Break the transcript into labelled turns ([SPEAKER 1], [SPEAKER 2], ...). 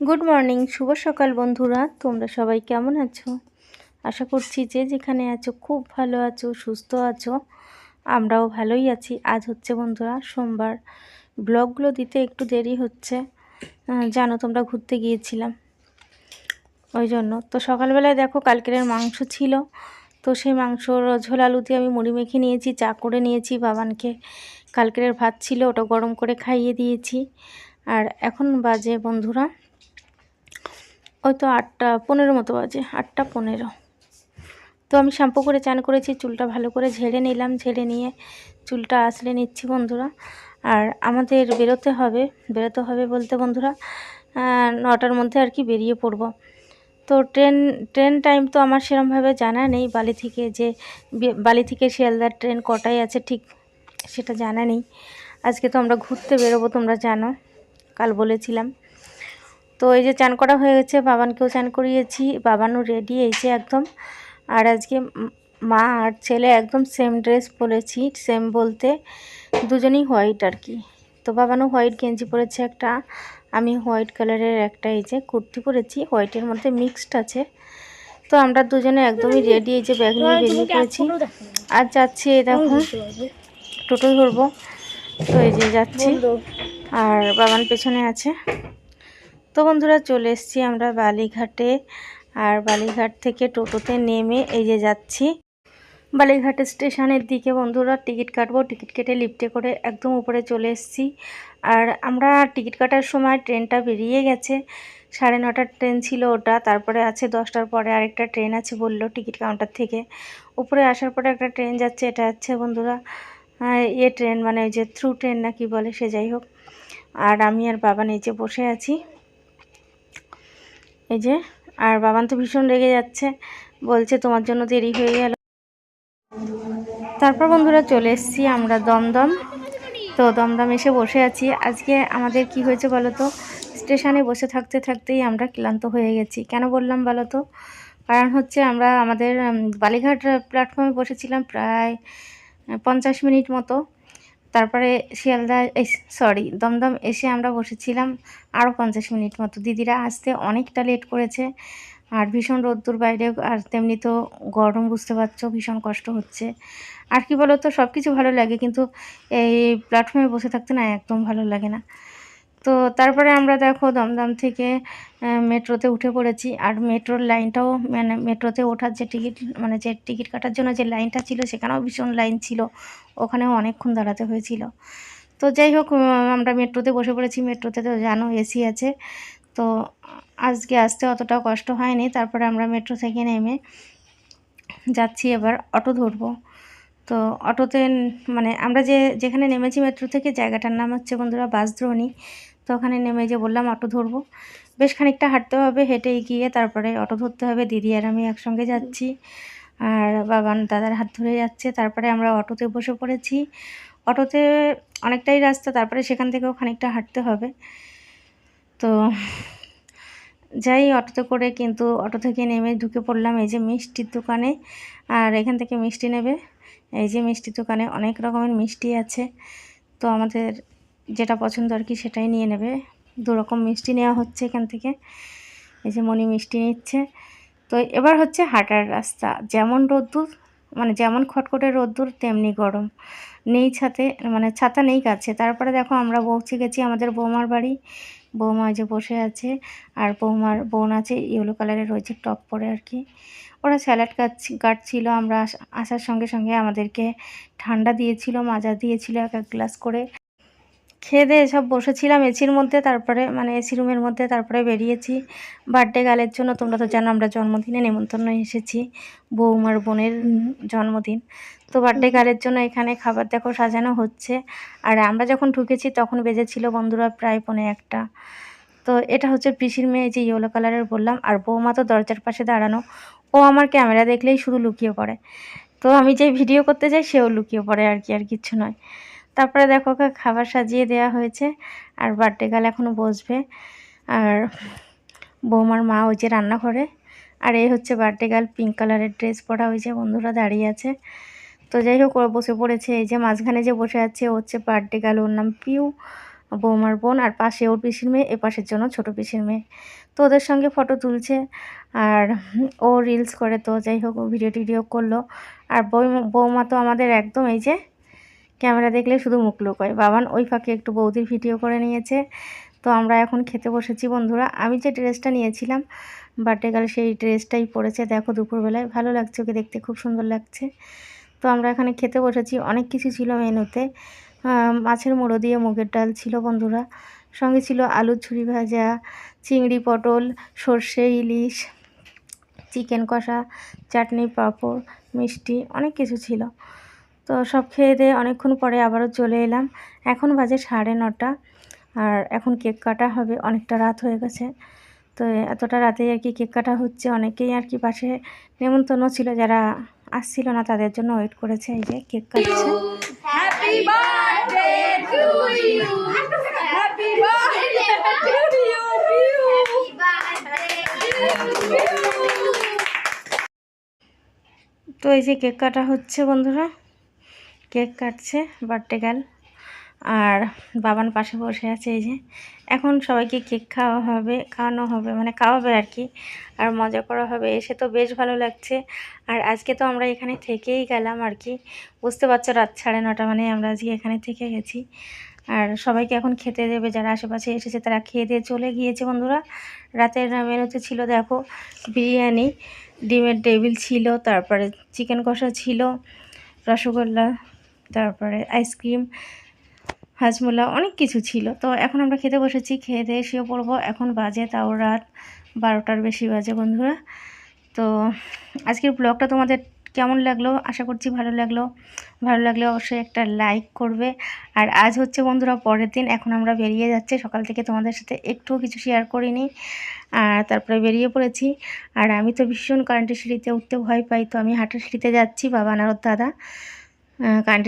[SPEAKER 1] Good morning শুভ সকাল বন্ধুরা। তোমরা সবাই কেমন আছো? আশা করছি যে যেখানে আছো, খুব ভালো আছো, সুস্থ আছো, আমরাও ভালোই আছি। আজ হচ্ছে বন্ধুরা সোমবার। ব্লগগুলো দিতে একটু দেরি হচ্ছে। জানো তোমরা ঘুরতে গিয়েছিলাম। ওই জন্য। তো সকালবেলায় দেখো কালকের মাংস ছিল। তো সেই মাংসর ঝোল আলু দিয়ে আমি মুড়ি মেখে নিয়েছি, চা করে নিয়েছি, বাবানকে কালকের ভাত ছিল, ওটা গরম করে খাইয়ে দিয়েছি। আর এখন বাজে বন্ধুরা ওই তো আটটা পনেরো মতো বাজে, আটটা পনেরো। তো আমি শ্যাম্পু করে চান করেছি, চুলটা ভালো করে ঝেড়ে নিলাম, ঝেড়ে নিয়ে চুলটা আসলে নিচ্ছি বন্ধুরা। আর আমাদের বেরোতে হবে বেরোতে হবে বলতে বন্ধুরা নটার মধ্যে আর কি বেরিয়ে পড়ব। তো ট্রেন ট্রেন টাইম তো আমার সেরমভাবে জানা নেই, বালি থেকে যে, বালি থেকে শিয়ালদার ট্রেন কটায় আছে ঠিক সেটা জানা নেই। আজকে তো আমরা ঘুরতে বেরোবো তোমরা জানো, কাল বলেছিলাম। তো এই যে চান করা হয়ে গেছে বাবানকেও চান করিয়েছি বাবানও রেডি হয়েছে একদম। আর আজকে মা আর ছেলে একদম সেম ড্রেস পরেছি সেম বলতে দুজনেই হোয়াইট আর কি। তো বাবানও হোয়াইট গেঞ্জি পরেছে একটা আমি হোয়াইট কালারের একটা এই যে কুর্তি পরেছি হোয়াইটের মধ্যে মিক্সড আছে। তো আমরা দুজনে একদমই রেডি এই যে ব্যাগ নিয়ে বেরিয়ে পড়েছি। আর যাচ্ছি এই দেখো টোটো ধরবো। তো এই যে যাচ্ছি আর বাবান পেছনে আছে। তো বন্ধুরা চলে এসেছি আমরা বালিঘাটে, আর বালিঘাট থেকে টোটোতে নেমে এই যে যাচ্ছি। বালিঘাট স্টেশনের দিকে বন্ধুরা টিকিট কাটবো, টিকিট কেটে লিফটে করে একদম উপরে চলে এসেছি। আর আমরা টিকিট কাটার সময় ট্রেনটা বেরিয়ে গেছে, সাড়ে নটার ট্রেন ছিল ওটা, তারপরে আছে দশটার পরে আরেকটা ট্রেন আছে বলল টিকিট কাউন্টার থেকে। উপরে আসার পরে একটা ট্রেন যাচ্ছে, এটা হচ্ছে বন্ধুরা এ ট্রেন মানে ওই যে থ্রু ট্রেন না কি বলে সে যাই হোক। আর আমি আর বাবা নিচে বসে আছি। এই যে, আর বাবান তো ভীষণ রেগে যাচ্ছে, বলছে তোমার জন্য দেরি হয়ে গেল। তারপর বন্ধুরা চলে এসেছি আমরা দমদম। তো দমদম এসে বসে আছি। আজকে আমাদের কি হয়েছে বলো তো? স্টেশনে বসে থাকতে থাকতেই আমরা ক্লান্ত হয়ে গেছি। কেন বললাম বলো তো? কারণ হচ্ছে আমরা আমাদের বালিঘাট প্ল্যাটফর্মে বসেছিলাম প্রায় পঞ্চাশ মিনিট মতো। তারপরে শিয়ালদা সরি দমদম এসে আমরা বসেছিলাম আরও পঞ্চাশ মিনিট মতো। দিদিরা আসতে অনেকটা লেট করেছে, আর ভীষণ রোদ্দুর বাইরে, আর তেমনি তো গরম, বুঝতে পারছ, ভীষণ কষ্ট হচ্ছে। আর কি বলো তো সব কিছু ভালো লাগে, কিন্তু এই প্ল্যাটফর্মে বসে থাকতে না একদম ভালো লাগে না। তো তারপরে আমরা দেখো দমদম থেকে মেট্রোতে উঠে পড়েছি। আর মেট্রোর লাইনটাও মানে মেট্রোতে ওঠার যে টিকিট মানে যে টিকিট কাটার জন্য যে লাইনটা ছিল, সেখানেও ভীষণ লাইন ছিল। ওখানেও অনেকক্ষণ দাঁড়াতে হয়েছিল। তো যাই হোক আমরা মেট্রোতে বসে পড়েছি। মেট্রোতে তো জানো, এসি আছে। তো আজকে আসতে অতটা কষ্ট হয়নি। তারপরে আমরা মেট্রো থেকে নেমে যাচ্ছি, এবার অটো ধরবো। তো অটোতে মানে আমরা যে, যেখানে নেমেছি মেট্রো থেকে, জায়গাটার নাম হচ্ছে বন্ধুরা বাসদ্রোণী তো ওখানে নেমে যে বললাম, অটো ধরবো। বেশ খানিকটা হাঁটতে হবে, হেঁটে গিয়ে তারপরে অটো ধরতে হবে। দিদি আর আমি একসঙ্গে যাচ্ছি। আর বাবান দাদার হাত ধরে যাচ্ছে। তারপরে আমরা অটোতে বসে পড়েছি। অটোতে অনেকটাই রাস্তা, তারপরে সেখান থেকেও খানিকটা হাঁটতে হবে। তো যাই, অটোতে করে কিন্তু অটো থেকে নেমে ঢুকে পড়লাম এই যে মিষ্টির দোকানে। আর এখান থেকে মিষ্টি নেবে। এই যে মিষ্টির দোকানে অনেক রকমের মিষ্টি আছে, তো আমাদের যেটা পছন্দ আর কি সেটাই নিয়ে নেবে। দু রকম মিষ্টি নেওয়া হচ্ছে এখান থেকে। এই যে মণি মিষ্টি নিচ্ছে। তো এবার হচ্ছে হাঁটার রাস্তা। যেমন রোদ্দুর মানে যেমন খটখটে রোদ্দুর, তেমনি গরম। নেই ছাতে মানে ছাতা নেই কাছে তারপরে দেখো আমরা পৌঁছে গেছি আমাদের বৌমার বাড়ি। বৌমা যে বসে আছে, আর বৌমার বোন আছে ইয়েলো কালারের ওই যে টপ পরে আর কি। ওরা স্যালাড কাটছি, কাটছিল, আমরা আসার সঙ্গে সঙ্গে আমাদেরকে ঠান্ডা দিয়েছিল, মাজা দিয়েছিল এক এক গ্লাস করে। খেয়ে দিয়ে সব বসেছিলাম এসির মধ্যে, তারপরে মানে এসি রুমের মধ্যে তারপরে বেরিয়েছি। বার্থডে গালের জন্য, তোমরা তো জানো আমরা জন্মদিনে নেমন্তন্ন এসেছি, বৌমার বোনের জন্মদিন। তো বার্থডে গালের জন্য এখানে খাবার দেখো সাজানো হচ্ছে। আর আমরা যখন ঢুকেছি, তখন বেজেছিল বন্ধুরা প্রায় পৌনে একটা। তো এটা হচ্ছে পিসির মেয়ে যে ইয়েলো কালারের বললাম, আর বৌমা তো দরজার পাশে দাঁড়ানো। ও আমার ক্যামেরা দেখলেই শুধু লুকিয়ে পড়ে। তো আমি যে ভিডিও করতে যাই, সেও লুকিয়ে পড়ে আর কি, আর কিচ্ছু নয়। তারপরে দেখো খাবার সাজিয়ে দেওয়া হয়েছে, আর বার্থডে গাল এখনও বসবে। আর বৌমার মা ওই যে রান্নাঘরে, আর এই হচ্ছে বার্থডে গার্ল পিঙ্ক কালারের ড্রেস পরা ওই যে বন্ধুরা দাঁড়িয়ে আছে। তো যাই হোক, ওরা বসে পড়েছে, এই যে মাঝখানে যে বসে আছে, ও হচ্ছে বার্থডে গার্ল ওর নাম পিউ, বৌমার বোন, আর পাশে ওর পিসির মেয়ে, এ পাশের জন্য ছোট পিসির মেয়ে। তো ওদের সঙ্গে ফটো তুলছে আর ও রিলস করে তো যাই হোক ভিডিও টিডিও করল। আর বৌমা তো আমাদের একদম এই যে ক্যামেরা দেখলে শুধু মুখ লুকোয়। বাবান ওই ফাঁকে একটু বৌদির ভিডিও করে নিয়েছে। তো আমরা এখন খেতে বসেছি বন্ধুরা। আমি যে ড্রেসটা নিয়েছিলাম বার্থডে গার্ল সেই ড্রেসটাই পরেছে। দেখো দুপুরবেলায় ভালো লাগছে ওকে দেখতে, খুব সুন্দর লাগছে। তো আমরা এখানে খেতে বসেছি। অনেক কিছু ছিল মেনুতে। মাছের মুড়ো দিয়ে মুগের ডাল ছিল বন্ধুরা। সঙ্গে ছিল আলুর ঝুড়ি ভাজা, চিংড়ি পটল, সর্ষে ইলিশ চিকেন কষা চাটনি পাঁপড় মিষ্টি অনেক কিছু ছিল। তো সব খেয়ে দিয়ে অনেকক্ষণ পরে আবারও চলে এলাম। এখন বাজে সাড়ে নটা আর এখন কেক কাটা হবে অনেকটা রাত হয়ে গেছে। তো এতটা রাতে আর কি কেক কাটা হচ্ছে। অনেকেই আর কি পাশে নেমন্তন্ন ছিল যারা আসছিল না তাদের জন্য ওয়েট করেছে এই যে কেক কাটছে।
[SPEAKER 2] Happy birthday to you. Happy birthday to you.
[SPEAKER 1] তো এই যে কেক কাটা হচ্ছে বন্ধুরা। কেক কাটছে বার্থডে গার্ল। আর বাবান পাশে বসে আছে এই যে। এখন সবাইকে কেক খাওয়া হবে, খাওয়ানো হবে মানে খাওয়াবে আর কি। আর মজা করা হবে, এসে তো বেশ ভালো লাগছে। আর আজকে তো আমরা এখানে থেকেই গেলাম আর কি। বুঝতে পারছ, রাত সাড়ে নটা মানে আমরা আজকে এখানে থেকে গেছি। আর সবাইকে এখন খেতে দেবে, যারা আশেপাশে এসেছে তারা খেয়ে দিয়ে চলে গিয়েছে বন্ধুরা। রাতের মেনুতে ছিল দেখো, বিরিয়ানি। ডিমের টেবিল ছিল, তারপরে চিকেন কষা ছিল, রসগোল্লা, তারপরে আইসক্রিম, হাজমোলা, অনেক কিছু ছিল। তো এখন আমরা খেতে বসেছি, খেয়ে দিয়ে শুয়ে পড়ব। এখন বাজে, তাও রাত বারোটার বেশি বাজে বন্ধুরা। তো আজকের ব্লগটা তোমাদের কেমন লাগল? আশা করছি ভালো লাগল। ভালো লাগলে অবশ্যই একটা লাইক করবে। আর আজ হচ্ছে বন্ধুরা পরের দিন। এখন আমরা বেরিয়ে যাচ্ছি। সকাল থেকে তোমাদের সাথে একটুও কিছু শেয়ার করিনি। আর তারপরে বেরিয়ে পড়েছি। আর আমি তো ভীষণ কারেন্টের সিঁড়িতে উঠতে ভয় পাই। তো আমি হাঁটার সিঁড়িতে যাচ্ছি, বাবা আনারত দাদা। কারেন্টের